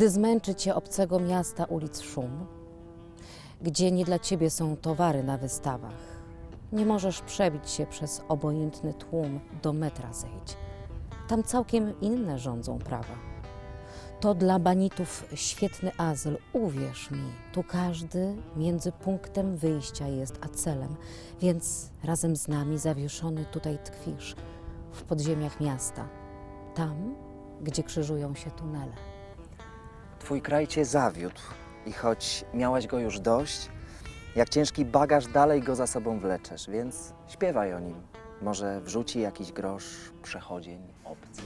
Gdy zmęczy cię obcego miasta ulic szum, gdzie nie dla ciebie są towary na wystawach, nie możesz przebić się przez obojętny tłum, do metra zejdź. Tam całkiem inne rządzą prawa. To dla banitów świetny azyl, uwierz mi. Tu każdy między punktem wyjścia jest a celem, więc razem z nami zawieszony tutaj tkwisz, w podziemiach miasta, tam, gdzie krzyżują się tunele. Twój kraj cię zawiódł i choć miałaś go już dość, jak ciężki bagaż dalej go za sobą wleczesz, więc śpiewaj o nim. Może wrzuci jakiś grosz przechodzień obcy.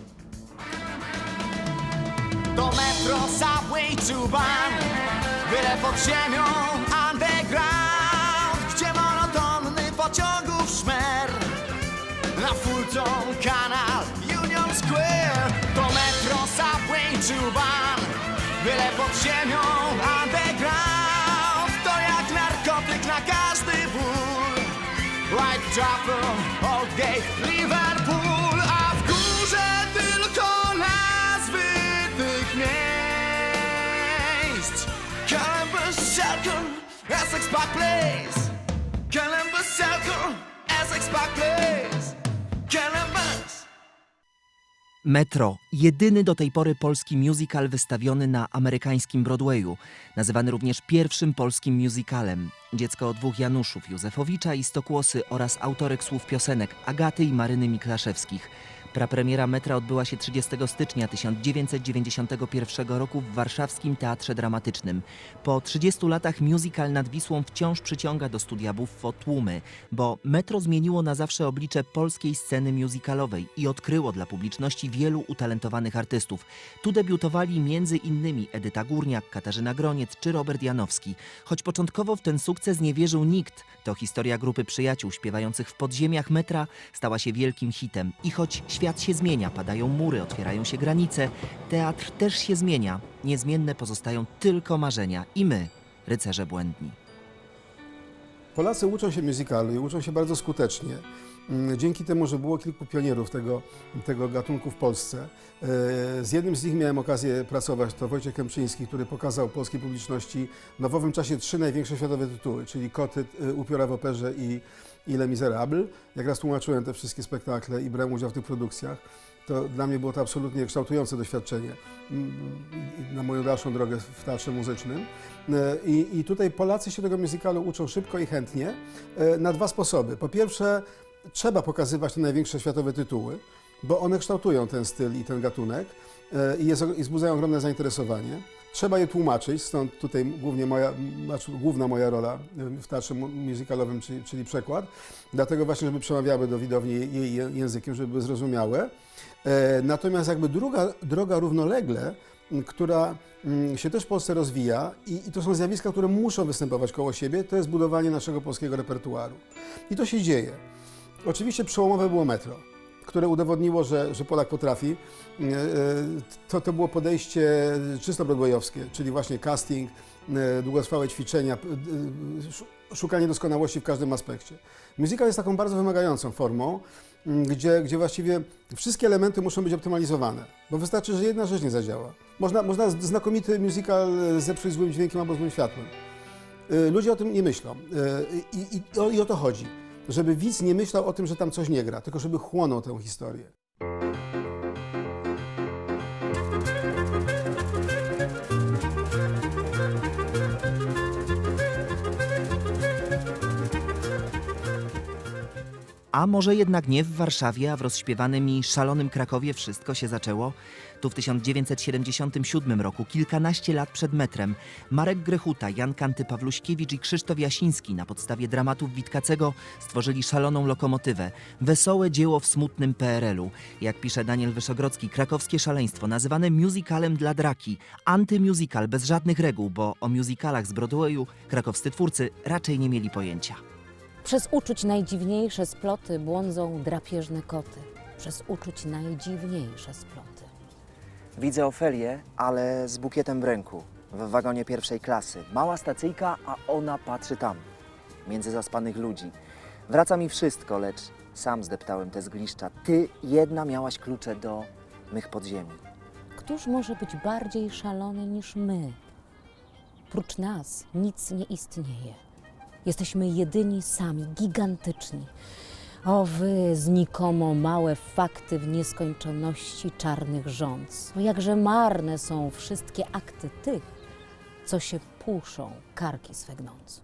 To metro, subway czy ban Byle pod ziemią underground Gdzie monotonny pociągów szmer Na Fulton Canal, Union Square To metro, subway czy ban Byle pod ziemią underground To jak narkotyk na każdy ból. White Chapel, Old Gate, Liverpool A w górze tylko nazwy tych miejsc. Columbus Circle, Essex Park Place. Columbus Circle, Essex Park Place. Columbus Metro, jedyny do tej pory polski musical wystawiony na amerykańskim Broadwayu, nazywany również pierwszym polskim musicalem. Dziecko dwóch Januszów, Józefowicza i Stokłosy oraz autorek słów piosenek Agaty i Maryny Miklaszewskich. Prapremiera Metra odbyła się 30 stycznia 1991 roku w warszawskim Teatrze Dramatycznym. Po 30 latach musical nad Wisłą wciąż przyciąga do studia Buffo tłumy, bo Metro zmieniło na zawsze oblicze polskiej sceny musicalowej i odkryło dla publiczności wielu utalentowanych artystów. Tu debiutowali innymi Edyta Górniak, Katarzyna Groniec czy Robert Janowski. Choć początkowo w ten sukces nie wierzył nikt, to historia grupy przyjaciół śpiewających w podziemiach metra stała się wielkim hitem. I choć świat się zmienia, padają mury, otwierają się granice, teatr też się zmienia. Niezmienne pozostają tylko marzenia i my, rycerze błędni. Polacy uczą się musicalu i uczą się bardzo skutecznie. Mm, Dzięki temu, że było kilku pionierów tego, tego gatunku w Polsce. E, Z jednym z nich miałem okazję pracować, to Wojciech Kęprzyński, który pokazał polskiej publiczności no w owym czasie trzy największe światowe tytuły, czyli Koty, e, Upiora w operze i, i Les Miserables. Jak raz tłumaczyłem te wszystkie spektakle i brałem udział w tych produkcjach, to dla mnie było to absolutnie kształtujące doświadczenie na moją dalszą drogę w teatrze muzycznym. E, I, I tutaj Polacy się tego musicalu uczą szybko i chętnie e, na dwa sposoby. Po pierwsze, trzeba pokazywać te największe światowe tytuły, bo one kształtują ten styl i ten gatunek e, i, jest, i wzbudzają ogromne zainteresowanie. Trzeba je tłumaczyć, stąd tutaj głównie moja, znaczy główna moja rola w teatrze mu- musicalowym, czyli, czyli przekład. Dlatego właśnie, żeby przemawiały do widowni jej- jej je- językiem, żeby były zrozumiałe. E, Natomiast jakby druga droga równolegle, która się też w Polsce rozwija i, i to są zjawiska, które muszą występować koło siebie, to jest budowanie naszego polskiego repertuaru. I to się dzieje. Oczywiście przełomowe było metro, które udowodniło, że, że Polak potrafi. E, e, To, to było podejście czysto broadwayowskie, czyli właśnie casting, e, długotrwałe ćwiczenia, szukanie doskonałości w każdym aspekcie. Musical jest taką bardzo wymagającą formą, gdzie, gdzie właściwie wszystkie elementy muszą być optymalizowane, bo wystarczy, że jedna rzecz nie zadziała. Można, można znakomity musical zepsuć złym dźwiękiem albo złym światłem. Ludzie o tym nie myślą. Y, I, i, o, I o to chodzi. Żeby widz nie myślał o tym, że tam coś nie gra, tylko żeby chłonął tę historię. A może jednak nie w Warszawie, a w rozśpiewanym i szalonym Krakowie wszystko się zaczęło? Tu w 1977 roku, kilkanaście lat przed metrem, Marek Grechuta, Jan Kanty-Pawluśkiewicz i Krzysztof Jasiński na podstawie dramatów Witkacego stworzyli szaloną lokomotywę. Wesołe dzieło w smutnym PRL-u. Jak pisze Daniel Wyszogrodzki, krakowskie szaleństwo nazywane musicalem dla draki. Antymusical bez żadnych reguł, bo o musicalach z Broadwayu krakowscy twórcy raczej nie mieli pojęcia. Przez uczuć najdziwniejsze sploty błądzą drapieżne koty. Przez uczuć najdziwniejsze sploty. Widzę Ofelię, ale z bukietem w ręku, w wagonie pierwszej klasy. Mała stacyjka, a ona patrzy tam, między zaspanych ludzi. Wraca mi wszystko, lecz sam zdeptałem te zgliszcza. Ty jedna miałaś klucze do mych podziemi. któż może być bardziej szalony niż my? Prócz nas nic nie istnieje. Jesteśmy jedyni sami, gigantyczni. O wy, znikomo małe fakty w nieskończoności czarnych rządz. O jakże marne są wszystkie akty tych, co się puszą, karki swe gnąc.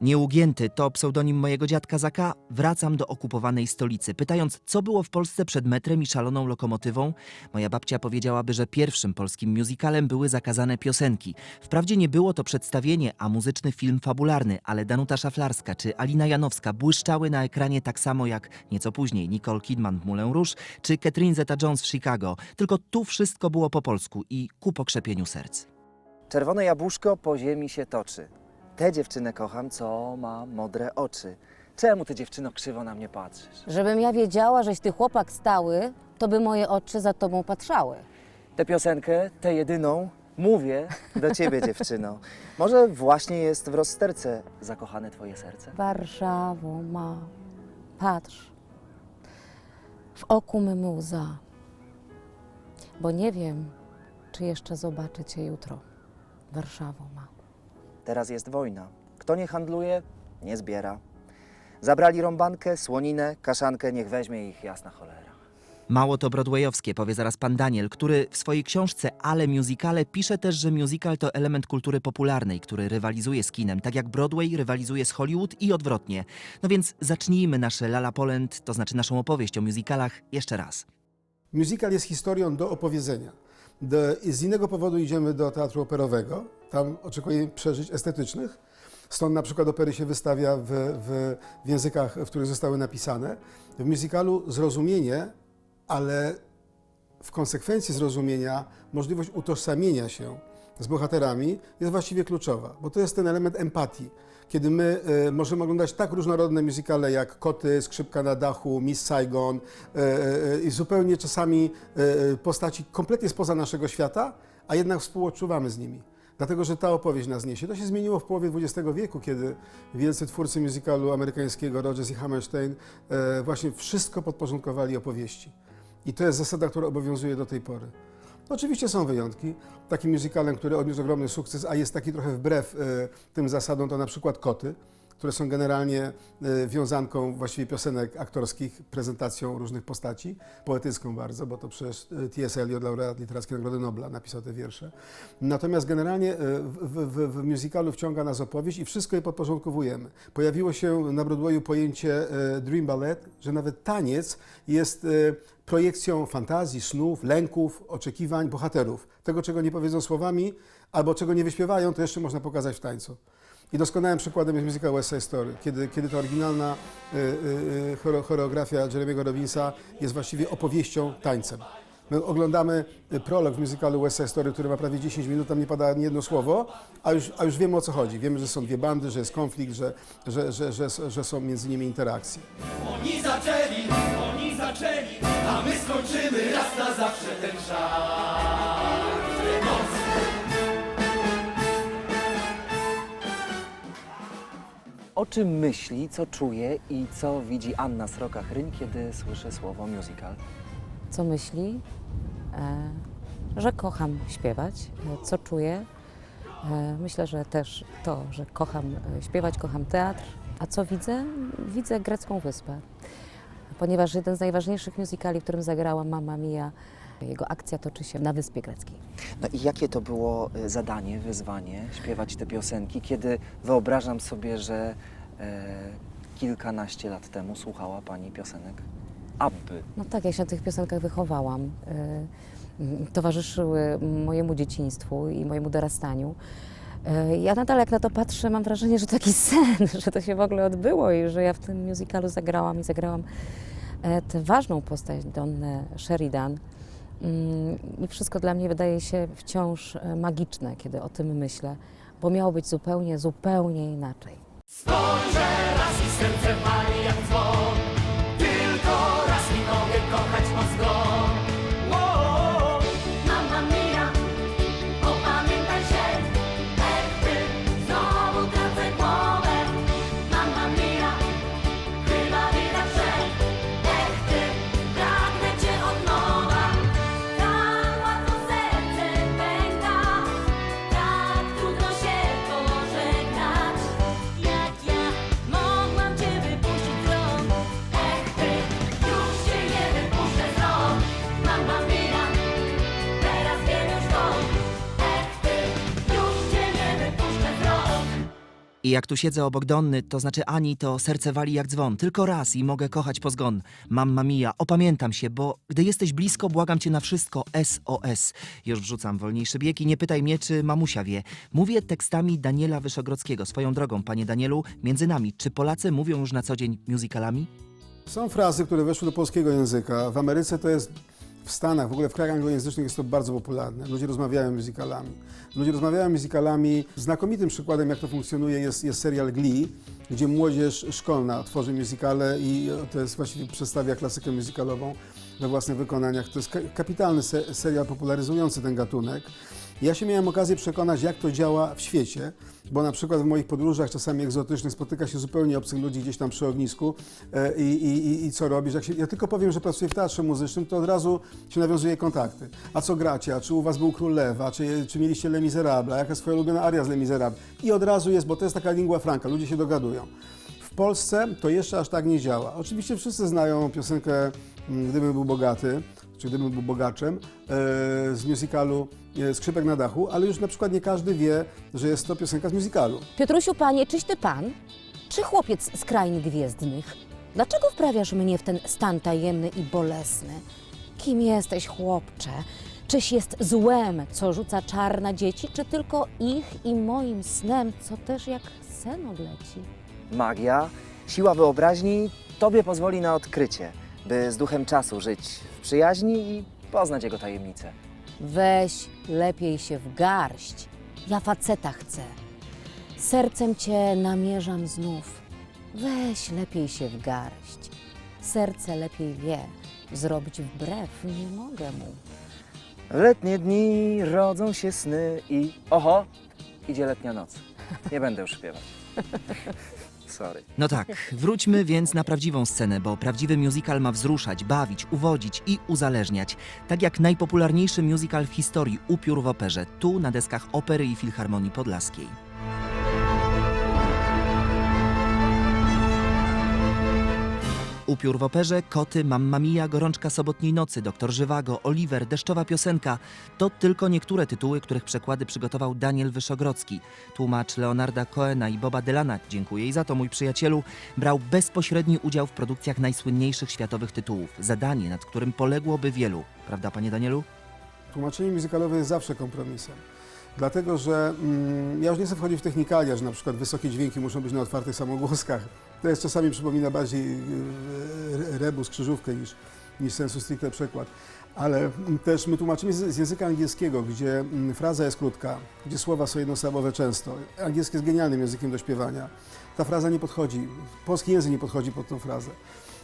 Nieugięty to pseudonim mojego dziadka Zaka. Wracam do okupowanej stolicy. Pytając, co było w Polsce przed metrem i szaloną lokomotywą, moja babcia powiedziałaby, że pierwszym polskim musicalem były zakazane piosenki. Wprawdzie nie było to przedstawienie, a muzyczny film fabularny, ale Danuta Szaflarska czy Alina Janowska błyszczały na ekranie tak samo jak nieco później Nicole Kidman w Moulin Rouge czy Catherine Zeta-Jones w Chicago. Tylko tu wszystko było po polsku i ku pokrzepieniu serc. Czerwone jabłuszko po ziemi się toczy. Tę dziewczynę kocham, co ma modre oczy. Czemu ty dziewczyno krzywo na mnie patrzysz? Żebym ja wiedziała, żeś ty chłopak stały, to by moje oczy za tobą patrzały. Tę piosenkę, tę jedyną, mówię do ciebie dziewczyno. Może właśnie jest w rozsterce zakochane twoje serce? Warszawo ma, patrz, w oku mym łza, bo nie wiem, czy jeszcze zobaczę cię jutro. Warszawo ma. Teraz jest wojna. Kto nie handluje, nie zbiera. Zabrali rąbankę, słoninę, kaszankę, niech weźmie ich jasna cholera. Mało to broadwayowskie, powie zaraz pan Daniel, który w swojej książce Ale Musicale pisze też, że musical to element kultury popularnej, który rywalizuje z kinem, tak jak Broadway rywalizuje z Hollywood i odwrotnie. No więc zacznijmy nasze Lala Poland, to znaczy naszą opowieść o musicalach jeszcze raz. Musical jest historią do opowiedzenia. Do, z innego powodu idziemy do teatru operowego. Tam oczekujemy przeżyć estetycznych. Stąd na przykład opery się wystawia w, w, w językach, w których zostały napisane. W musicalu zrozumienie, ale w konsekwencji zrozumienia możliwość utożsamienia się z bohaterami jest właściwie kluczowa, bo to jest ten element empatii. Kiedy my e, możemy oglądać tak różnorodne musicale jak Koty, Skrzypka na dachu, Miss Saigon e, e, i zupełnie czasami e, postaci kompletnie spoza naszego świata, a jednak współodczuwamy z nimi. Dlatego, że ta opowieść nas niesie. To się zmieniło w połowie XX wieku, kiedy wielcy twórcy musicalu amerykańskiego, Rogers i Hammerstein, e, właśnie wszystko podporządkowali opowieści. I to jest zasada, która obowiązuje do tej pory. Oczywiście są wyjątki. Takim musicalem, który odniósł ogromny sukces, a jest taki trochę wbrew e, tym zasadom, to na przykład Koty, które są generalnie e, wiązanką właściwie piosenek aktorskich, prezentacją różnych postaci, poetycką bardzo, bo to przecież e, T.S. Eliot, laureat Literackiej Nagrody Nobla, napisał te wiersze. Natomiast generalnie e, w, w, w musicalu wciąga nas opowieść i wszystko je podporządkowujemy. Pojawiło się na Broadwayu pojęcie Dream Ballet, że nawet taniec jest projekcją fantazji, snów, lęków, oczekiwań bohaterów. Tego, czego nie powiedzą słowami, albo czego nie wyśpiewają, to jeszcze można pokazać w tańcu. I doskonałym przykładem jest muzyka West Side Story, kiedy, kiedy ta oryginalna y, y, chore- choreografia Jeremiego Robinsa jest właściwie opowieścią, tańcem. My oglądamy prolog w musicalu West Side Story, który ma prawie 10 minut, tam nie pada ani jedno słowo, a już, a już wiemy o co chodzi. Wiemy, że są dwie bandy, że jest konflikt, że, że, że, że, że są między nimi interakcje. Oni zaczęli, oni zaczęli, a my skończymy raz na zawsze ten żart. O czym myśli, co czuje i co widzi Anna Sroka-Chryń, kiedy słyszy słowo musical? Co myśli? E, że kocham śpiewać. E, co czuję? E, myślę, że też to, że kocham e, śpiewać, kocham teatr. A co widzę? Widzę grecką wyspę. Ponieważ jeden z najważniejszych musicali, w którym zagrała Mamma Mia, jego akcja toczy się na Wyspie Greckiej. No i jakie to było y, zadanie, wyzwanie, śpiewać te piosenki, kiedy wyobrażam sobie, że e, kilkanaście lat temu słuchała Pani piosenek Abby. No tak, ja się na tych piosenkach wychowałam. Mm, Towarzyszyły mojemu dzieciństwu i mojemu dorastaniu. Y, Ja nadal jak na to patrzę, mam wrażenie, że to taki sen, że to się w ogóle odbyło i że ja w tym musicalu zagrałam i zagrałam e, tę ważną postać Donnę Sheridan. Mm, I wszystko dla mnie wydaje się wciąż e, magiczne, kiedy o tym myślę, bo miało być zupełnie, zupełnie inaczej. Spojrzę raz i serce pali jak dzwon, I jak tu siedzę obok Donny, to znaczy Ani, to serce wali jak dzwon. Tylko raz i mogę kochać po zgon. Mamma mia, opamiętam się, bo gdy jesteś blisko, błagam cię na wszystko. SOS. Już wrzucam wolniejszy bieg i nie pytaj mnie, czy mamusia wie. Mówię tekstami Daniela Wyszogrodzkiego. Swoją drogą, panie Danielu, między nami, czy Polacy mówią już na co dzień musicalami? Są frazy, które weszły do polskiego języka. W Ameryce to jest, w Stanach, w ogóle w krajach anglojęzycznych jest to bardzo popularne. Ludzie rozmawiają musicalami. Ludzie rozmawiają musicalami. Znakomitym przykładem, jak to funkcjonuje, jest, jest serial Glee, gdzie młodzież szkolna tworzy musicale i to jest właściwie przedstawia klasykę musicalową we własnych wykonaniach. To jest ka- kapitalny se- serial popularyzujący ten gatunek. Ja się miałem okazję przekonać, jak to działa w świecie, bo na przykład w moich podróżach, czasami egzotycznych, spotyka się zupełnie obcych ludzi gdzieś tam przy ognisku e, i, i, i, co robisz? Jak się, ja tylko powiem, że pracuję w teatrze muzycznym, to od razu się nawiązuje kontakty. A co gracie? A czy u was był Król Lew? A czy, czy mieliście Les Miserables? A jaka jest twoja ulubiona aria z Les Miserables? I od razu jest, bo to jest taka lingua franca, ludzie się dogadują. W Polsce to jeszcze aż tak nie działa. Oczywiście wszyscy znają piosenkę mm, Gdybym był bogaty, czy Gdybym był bogaczem, e, z musicalu e, Skrzypek na dachu, ale już na przykład nie każdy wie, że jest to piosenka z musicalu. Piotrusiu, panie, czyś ty pan? Czy chłopiec z krain gwiezdnych? Dlaczego wprawiasz mnie w ten stan tajemny i bolesny? Kim jesteś, chłopcze? Czyś jest złem, co rzuca czar na dzieci, czy tylko ich i moim snem, co też jak sen odleci? Magia, siła wyobraźni tobie pozwoli na odkrycie, by z duchem czasu żyć w przyjaźni i poznać jego tajemnice. Weź lepiej się w garść. Ja faceta chcę. Sercem cię namierzam znów. Weź lepiej się w garść. Serce lepiej wie. Zrobić wbrew nie mogę mu. W letnie dni rodzą się sny i oho, idzie letnia noc. Nie będę już śpiewać. No tak, wróćmy więc na prawdziwą scenę, bo prawdziwy musical ma wzruszać, bawić, uwodzić i uzależniać. Tak jak najpopularniejszy musical w historii Upiór w operze, tu na deskach Opery i Filharmonii Podlaskiej. Upiór w operze, Koty, Mamma Mia, Gorączka sobotniej nocy, Doktor Żywago, Oliver, Deszczowa piosenka to tylko niektóre tytuły, których przekłady przygotował Daniel Wyszogrodzki. Tłumacz Leonarda Coena i Boba Dylana, dziękuję i za to mój przyjacielu, brał bezpośredni udział w produkcjach najsłynniejszych światowych tytułów. Zadanie, nad którym poległoby wielu. Prawda, panie Danielu? Tłumaczenie muzykalowe jest zawsze kompromisem. Dlatego, że mm, ja już nie chcę wchodzić w technikalia, że na przykład wysokie dźwięki muszą być na otwartych samogłoskach. To jest czasami przypomina bardziej y, y, rebus, krzyżówkę niż, niż sensu stricte przekład. Ale też my tłumaczymy z, języka angielskiego, gdzie mm, fraza jest krótka, gdzie słowa są jednosylabowe często. Angielski jest genialnym językiem do śpiewania. Ta fraza nie podchodzi, polski język nie podchodzi pod tą frazę.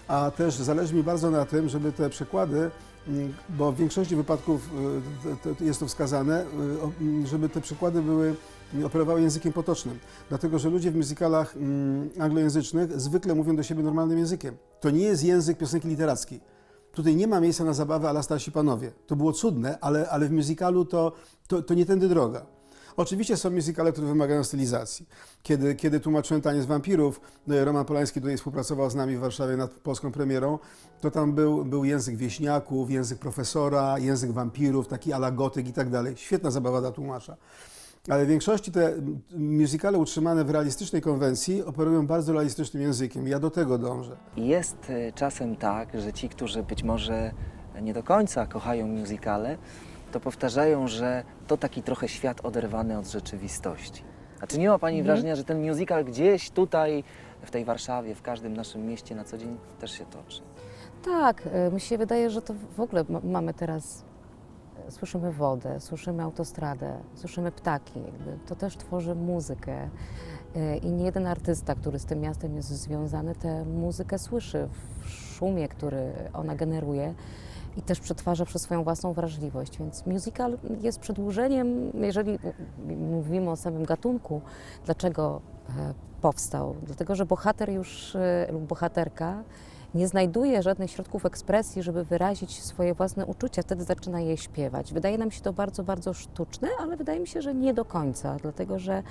A też zależy mi bardzo na tym, żeby te przekłady, mm, bo w większości wypadków y, jest to wskazane, y, mm, żeby te przykłady były operowały językiem potocznym. Dlatego, że ludzie w musicalach anglojęzycznych zwykle mówią do siebie normalnym językiem. To nie jest język piosenki literackiej. Tutaj nie ma miejsca na zabawę ala starsi panowie. To było cudne, ale, ale w musicalu to, to, to nie tędy droga. Oczywiście są musicale, które wymagają stylizacji. Kiedy, kiedy tłumaczyłem Taniec Wampirów, e, Roman Polański tutaj współpracował z nami w Warszawie nad polską premierą, to tam był, był język wieśniaków, język profesora, język wampirów, taki ala gotyk i tak dalej. Świetna zabawa dla tłumacza. Ale w większości te musicale utrzymane w realistycznej konwencji operują bardzo realistycznym językiem. Ja do tego dążę. Jest e, czasem tak, że ci, którzy być może nie do końca kochają musicale, to powtarzają, że to taki trochę świat oderwany od rzeczywistości. A czy nie ma Pani wrażenia, że ten musical gdzieś tutaj, w tej Warszawie, w każdym naszym mieście na co dzień też się toczy? Tak, y, mi się wydaje, że to w ogóle ma- mamy teraz, słyszymy wodę, słyszymy autostradę, słyszymy ptaki, to też tworzy muzykę. Y, I nie jeden artysta, który z tym miastem jest związany, tę muzykę słyszy w szumie, który ona generuje i też przetwarza przez swoją własną wrażliwość. Więc musical jest przedłużeniem, jeżeli mówimy o samym gatunku, dlaczego e, powstał. Dlatego, że bohater już y, lub bohaterka nie znajduje żadnych środków ekspresji, żeby wyrazić swoje własne uczucia, wtedy zaczyna je śpiewać. Wydaje nam się to bardzo, bardzo sztuczne, ale wydaje mi się, że nie do końca, dlatego że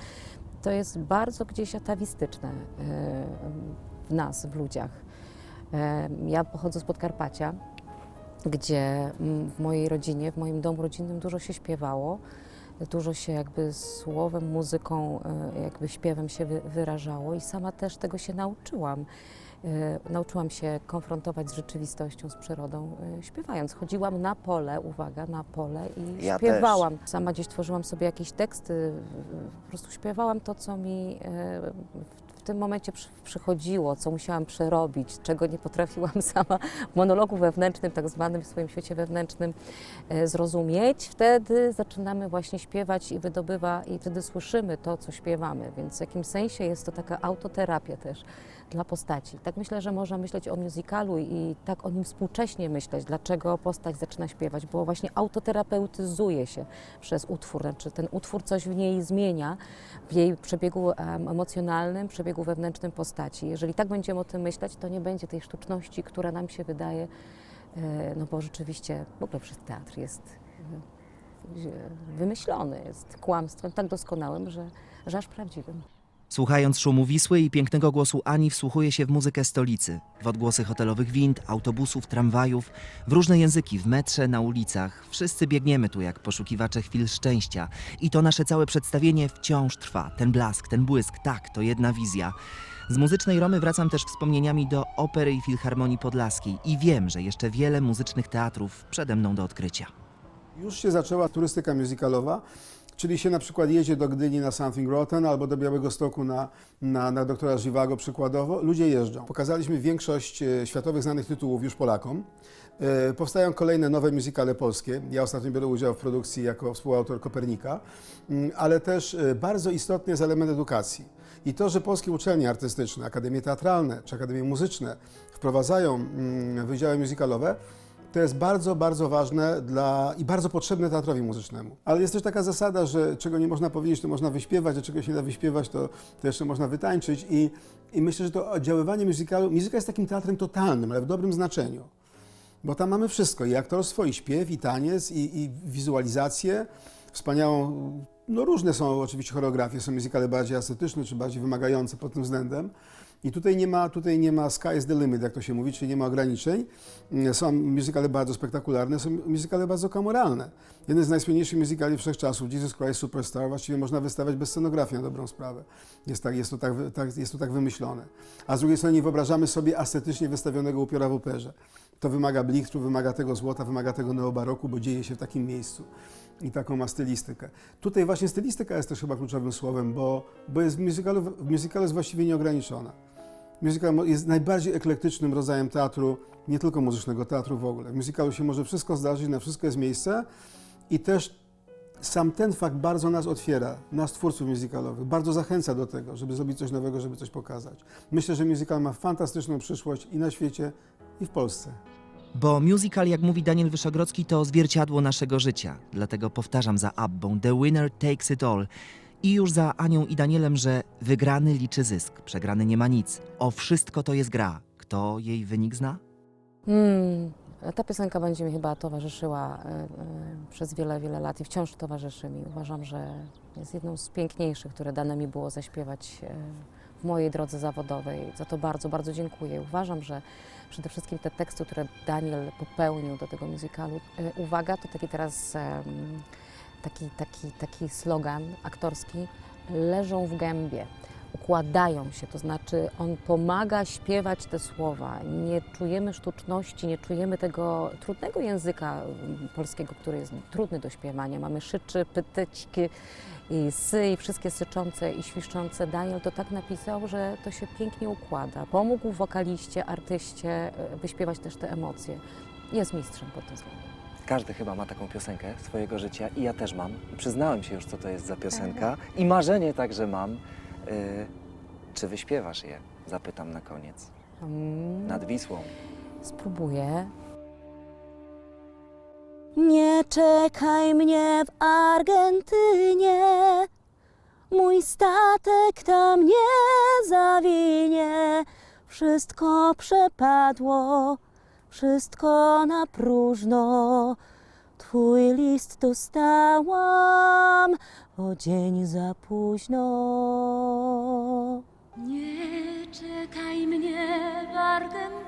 to jest bardzo gdzieś atawistyczne e, w nas, w ludziach. E, Ja pochodzę z Podkarpacia, gdzie mm, w mojej rodzinie, w moim domu rodzinnym dużo się śpiewało. Dużo się jakby słowem, muzyką, e, jakby śpiewem się wy- wyrażało i sama też tego się nauczyłam. E, Nauczyłam się konfrontować z rzeczywistością, z przyrodą, e, śpiewając. Chodziłam na pole, uwaga, na pole i Ja śpiewałam. Sama gdzieś tworzyłam sobie jakieś teksty, po prostu śpiewałam to, co mi w tym momencie przy, przychodziło, co musiałam przerobić, czego nie potrafiłam sama w monologu wewnętrznym, tak zwanym w swoim świecie wewnętrznym e, zrozumieć. Wtedy zaczynamy właśnie śpiewać i wydobywa, i wtedy słyszymy to, co śpiewamy, więc w jakimś sensie jest to taka autoterapia też dla postaci. Tak myślę, że można myśleć o musicalu i tak o nim współcześnie myśleć, dlaczego postać zaczyna śpiewać, bo właśnie autoterapeutyzuje się przez utwór, znaczy ten utwór coś w niej zmienia, w jej przebiegu em, emocjonalnym, przebiegu wewnętrznym postaci. Jeżeli tak będziemy o tym myśleć, to nie będzie tej sztuczności, która nam się wydaje, e, no bo rzeczywiście w ogóle przez teatr jest e, wymyślony, jest kłamstwem tak doskonałym, że, że aż prawdziwym. Słuchając szumu Wisły i pięknego głosu Ani, wsłuchuje się w muzykę stolicy, w odgłosy hotelowych wind, autobusów, tramwajów, w różne języki, w metrze, na ulicach. Wszyscy biegniemy tu jak poszukiwacze chwil szczęścia. I to nasze całe przedstawienie wciąż trwa. Ten blask, ten błysk, tak, to jedna wizja. Z muzycznej Romy wracam też wspomnieniami do Opery i Filharmonii Podlaskiej i wiem, że jeszcze wiele muzycznych teatrów przede mną do odkrycia. Już się zaczęła turystyka musicalowa, czyli się na przykład jedzie do Gdyni na Something Rotten albo do Białego Stoku na, na, na doktora Żywago przykładowo. Ludzie jeżdżą. Pokazaliśmy większość e, światowych znanych tytułów już Polakom. E, Powstają kolejne nowe musicale polskie. Ja ostatnio biorę udział w produkcji jako współautor Kopernika, Mm, ale też e, bardzo istotny jest element edukacji. I to, że polskie uczelnie artystyczne, akademie teatralne czy akademie muzyczne wprowadzają mm, wydziały musicalowe, to jest bardzo, bardzo ważne dla, i bardzo potrzebne teatrowi muzycznemu. Ale jest też taka zasada, że czego nie można powiedzieć, to można wyśpiewać, a czego się nie da wyśpiewać, to, to jeszcze można wytańczyć. I, I myślę, że to oddziaływanie muzykalu, muzyka jest takim teatrem totalnym, ale w dobrym znaczeniu. Bo tam mamy wszystko, i aktorstwo, i śpiew, i taniec, i, i wizualizację, wspaniałą, no różne są oczywiście choreografie, są muzykale bardziej estetyczne, czy bardziej wymagające pod tym względem. I tutaj nie ma, tutaj nie ma sky is the limit, jak to się mówi, czyli nie ma ograniczeń. Mm, Są muzykale bardzo spektakularne, są muzykale bardzo kamoralne. Jeden z najsłynniejszych muzykali wszechczasów, Jesus Christ Superstar, właściwie można wystawiać bez scenografii na dobrą sprawę. Jest, tak, jest, to tak, tak, jest to tak wymyślone. A z drugiej strony nie wyobrażamy sobie estetycznie wystawionego upiora w operze. To wymaga blichtru, wymaga tego złota, wymaga tego neobaroku, bo dzieje się w takim miejscu. I taką ma stylistykę. Tutaj właśnie stylistyka jest też chyba kluczowym słowem, bo, bo jest w musicalu, w musicalu jest właściwie nieograniczona. Musical jest najbardziej eklektycznym rodzajem teatru, nie tylko muzycznego, teatru w ogóle. W musicalu się może wszystko zdarzyć, na wszystko jest miejsce i też sam ten fakt bardzo nas otwiera, nas twórców musicalowych, bardzo zachęca do tego, żeby zrobić coś nowego, żeby coś pokazać. Myślę, że musical ma fantastyczną przyszłość i na świecie, i w Polsce. Bo musical, jak mówi Daniel Wyszogrodzki, to zwierciadło naszego życia. Dlatego powtarzam za Abbą: The winner takes it all. I już za Anią i Danielem, że wygrany liczy zysk, przegrany nie ma nic. O wszystko to jest gra. Kto jej wynik zna? Hmm, ta piosenka będzie mi chyba towarzyszyła e, e, przez wiele, wiele lat i wciąż towarzyszy mi. Uważam, że jest jedną z piękniejszych, które dane mi było zaśpiewać e, w mojej drodze zawodowej. Za to bardzo, bardzo dziękuję. Uważam, że przede wszystkim te teksty, które Daniel popełnił do tego musicalu, e, uwaga, to taki teraz em, taki, taki, taki slogan aktorski, leżą w gębie układają się, to znaczy on pomaga śpiewać te słowa. Nie czujemy sztuczności, nie czujemy tego trudnego języka polskiego, który jest trudny do śpiewania. Mamy szyczy, pytyćki i sy i wszystkie syczące i świszczące. Daniel to tak napisał, że to się pięknie układa. Pomógł wokaliście, artyście e, wyśpiewać też te emocje. Jest mistrzem pod tym względem. Każdy chyba ma taką piosenkę swojego życia i ja też mam. Przyznałem się już, co to jest za piosenka i marzenie także mam. Y, czy wyśpiewasz je? Zapytam na koniec. Mm. Nad Wisłą. Spróbuję. Nie czekaj mnie w Argentynie, mój statek tam nie zawinie. Wszystko przepadło, wszystko na próżno. Twój list dostałam o dzień za późno. Nie czekaj mnie w Argentynie,